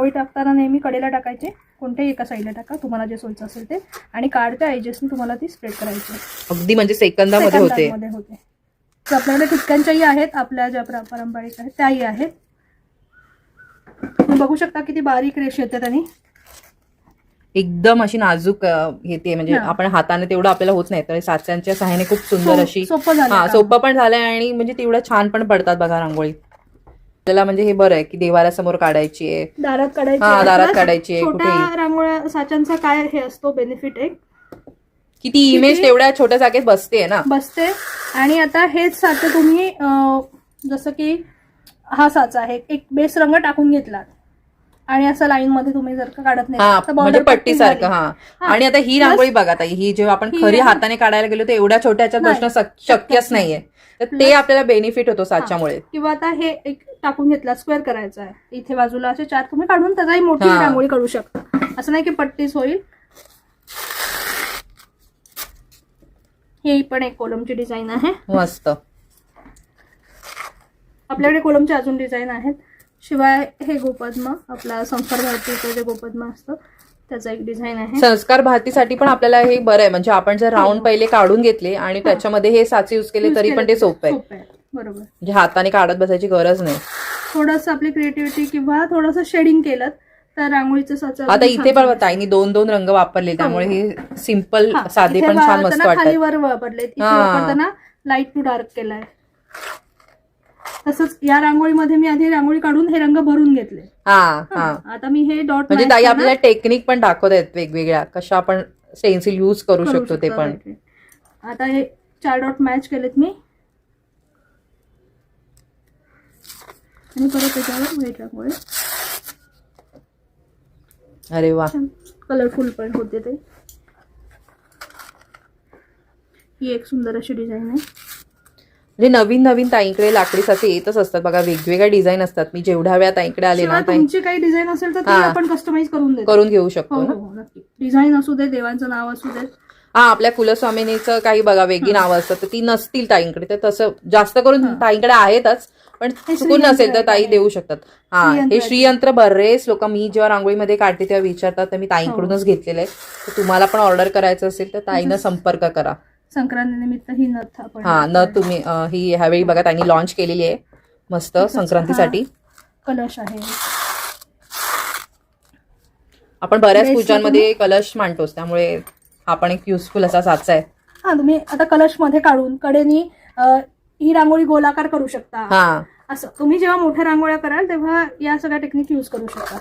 पोळी टाकताना नेहमी कडेला टाकायचे. कोणत्याही एका साईडला टाका. तुम्हाला जे सोयचं असेल ते. आणि काढत्या एजेसनी तुम्हाला ती स्प्रेड करायची. अगदी म्हणजे सेकंदामध्ये होते. होते. तर आपल्याकडे ठिपक्यांच्याही आहेत. आपल्या ज्या पर- पारंपरिक आहेत त्याही आहेत. तुम्ही बघू शकता किती बारीक रेष येते त्यांनी. एकदम अशी नाजूक येते म्हणजे. आपण हाताने तेवढं आपल्याला होत नाही. तर साच्यांच्या सहाय्याने खूप सुंदर अशी हा. सोपं पण झालंय आणि म्हणजे तेवढं छान पण पडतात बघा रांगोळी. आपल्याला म्हणजे हे बरं आहे की देवाऱ्यासमोर काढायची आहे दारात काढायची हा, आहे. दारात Plus काढायची आहे, छोट्या कुठेही. रांगोळ्या साच्यांचा काय हे असतो बेनिफिट एक की ती इमेज तेवढ्या छोट्या जागेत बसते ना बसते आणि आता हेच साचे तुम्ही अं, जसं की हा साचा आहे एक बेस रंग टाकून घेतला आणि असं लाईन मध्ये तुम्ही जर का काढत नाही म्हणजे पट्टी सारखं झाली. हा हा. आणि आता ही Plus- रांगोळी बघा ताई ही जेव्हा आपण ही खरी. हाताने काढायला गेलो तर एवढ्या छोट्या ह्याच्यात नाही, बसणं शक्यच शक्यच नाही. नाहीये तर ते Plus- आपल्याला बेनिफिट होतो साच्यामुळे किंवा आता हे एक टाकून घेतला स्क्वेअर करायचा आहे. इथे बाजूला असे चार तुम्ही काढून त्याचाही मोठी हा. रांगोळी काढू शकता. असं नाही की पट्टीच होईल. ही पण एक कोलमची डिझाईन आहे. मस्त. आपल्याकडे कोलमचे अजून डिझाईन आहेत. शिवाय हे गोपद्म आपला संस्कार भारतीचं जे गोपद्म असतं त्याचा एक डिझाईन आहे. संस्कार भारतीसाठी पण आपल्याला हे बरं आहे. म्हणजे आपण जर राऊंड पहिले काढून घेतले आणि त्याच्यामध्ये हे साचे युज केले तरी पण ते सोपं आहे. सोपं आहे. बरोबर. म्हणजे हाताने काढत बसायची गरज नाही. थोडस आपली क्रिएटिव्हिटी किंवा थोडस शेडिंग केलं तर रांगोळीचं साचं आता इथे पण. ताईनी दोन दोन रंग वापरले त्यामुळे हे सिंपल हा, साधे पण छान मस्त खाली वर वापरले हा. वापरताना लाइट टू डार्क केलाय. तसंच या रांगोळीमध्ये मी आधी रांगोळी काढून हे रंग भरून घेतले. हा हा, हा. आता मी हे डॉट म्हणजे ताई आपल्याला टेक्निक पण दाखवत आहेत वेगवेगळ्या कशा आपण स्टेन्सिल युज करू शकतो ते पण. आता हे चार डॉट मॅच केलेत मी. आणि परत त्याच्यावर व्हाईट रांगोळी अरे वा. कलरफुल पण होते ते. ही एक सुंदर अशी डिझाईन आहे. म्हणजे नवीन नवीन ताईंकडे लाकडी साचे येतच असतात. बघा वेगवेगळ्या डिझाईन असतात. मी जेवढ्या वेळा ताईंकडे आले ना शिवाय ताई तुमची काही डिझाईन असेल तर ती हा. आपण कस्टमाइज करून देतो. करून घेऊ हो शकतो हो ना? हो, नक्की. डिझाईन असू दे देवांचं नाव असू दे. हा आपल्या कुलस्वामिनीचं काही बघा वेगळी नावं असतात तर ती नसतील ताईंकडे. तर तसं जास्त करून हा. ताईंकडे आहेतच. पण चुकून नसेल तर ताई. देऊ शकतात. हा हे. श्रीयंत्र बरेच लोक मी जेव्हा रांगोळीमध्ये काढते तेव्हा विचारतात तर मी हो. ताईंकडूनच घेतलेलं आहे. तर तुम्हाला पण ऑर्डर करायचं असेल तर ताईनं संपर्क करा. संक्रांती निमित्त ही नथ आपण हा न तुम्ही ही ह्यावेळी बघा त्यांनी लॉन्च केलेली आहे. मस्त संक्रांतीसाठी. कलश आहे. आपण बऱ्याच पूजांमध्ये कलश मांडतोच त्यामुळे हा पण एक युजफुल असा साचा आहे. हा तुम्ही आता कलशमध्ये काढून कडेनी ही रांगोळी गोलाकार करू शकता. हा. असं. तुम्ही जेव्हा मोठ्या रांगोळ्या कराल तेव्हा या सगळ्या टेक्निक युज करू शकता.